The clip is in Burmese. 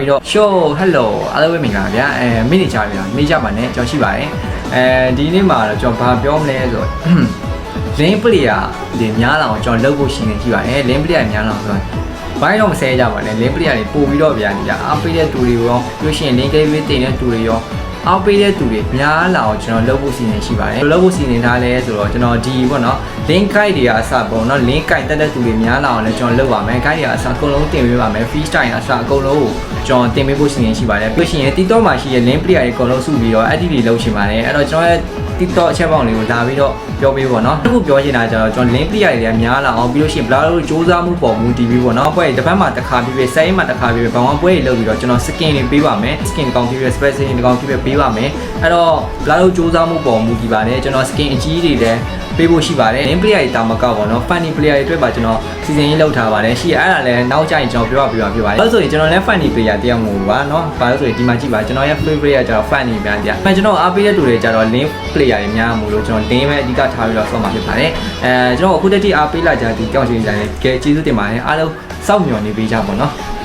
ပြီးတော့ show hello အားလုံးပဲမင်္ဂလာပါဗျာအဲမိနေကြပါဗျာမိကြပါနဲ့ကျွန်တော်ရှိပါတယ်အဲဒီနေ့မှာတော့ကျွန်တော်ဘာပြောမလဲဆိုတော့ link player တွေများလာအောင်ကျွန်တော်လုပ်ဖို့ရှိနေရှိပါတယ် link player များလာအောင်ဆိုတော့ဘိုင်းတော့မဆဲကြပါနဲ့ link player တွေပို့ပြီးတော့ဗျာဒီကအားပေးတဲ့တူတွေရောပြီးလို့ရှိရင် link gateway တင်တဲ့တူတွေရော အားပေးတဲ့သူတွေများလာအောင်ကျွန်တော်လုပ်ဖို့စီစဉ်ရှိပါတယ်လုပ်ဖို့စီစဉ်ထားလဲဆိုတော့ကျွန်တော်ဒီပေါ့နော် link guide တွေအစပေါ့နော် link guide တက်တဲ့သူတွေများလာအောင်လည်းကျွန်တော်လုပ်ပါမယ် guide တွေအစအကုန်လုံးတင်ပေးပါမယ် free style အစအကုန်လုံးကိုကျွန်တော်တင်ပေးဖို့စီစဉ်ရှိပါတယ်ပြီးလို့ရှိရင် TikTok မှာရှိတဲ့ link player တွေအကုန်လုံးစုပြီးတော့ active လုပ်ရှင်ပါတယ်အဲ့တော့ကျွန်တော်ရဲ့ TikTok အချက်ပေါင်းလေးကိုလာပြီးတော့ပြောပေးပေါ့နော်အခုပြောချင်တာကျတော့ကျွန်တော် link player တွေကများလာအောင်ပြီးလို့ရှိရင်ဘလာတို့စူးစမ်းမှုပေါ်မူတည်ပြီးပေါ့နော်ပွဲတစ်ပတ်မှတစ်ခါပြီးပြီးစိုင်းမှတစ်ခါပြီးပြီးဘာမှပွဲတွေလုပ်ပြီးတော့ကျွန်တော် skin တွေပေးပါမယ် skin တစ်ကောင်ပြီးပြီး special တစ်ကောင်ပြီးပြီးပေးပါမယ်အဲ့တော့ဘလာတို့စူးစမ်းမှုပေါ်မူတည်ပါတယ်ကျွန်တော် skin အကြီးတွေလည်း ပေးဖို့ရှိပါတယ် link player တွေတာမကောက်ပေါ့နော် funny player တွေအတွက်ပါကျွန်တော်စီစဉ်ရေးလုပ်ထားပါတယ်ရှိအဲ့ဒါလည်းနောက်ကျရင်ကျွန်တော်ပြောပြပြပြပါတယ်အဲ့ဆိုရင်ကျွန်တော်လည်း funny player တယောက်မို့ပါနော်ဘာလို့ဆိုရင်ဒီမှာကြည့်ပါကျွန်တော်ရဲ့ favorite ကကျတော့ funny များတရားအဲကျွန်တော်အားပေးတဲ့သူတွေကျတော့ link player တွေများမို့လို့ကျွန်တော် link ပဲအဓိကထားပြီးတော့ဆော့မှာဖြစ်ပါတယ်အဲကျွန်တော်အခုတက်တိအားပေးလာကြဒီကြောင်ရှင်ကြတယ်ကဲကျေးဇူးတင်ပါတယ်အားလုံးစောင့်မျှော်နေပေးကြပါတော့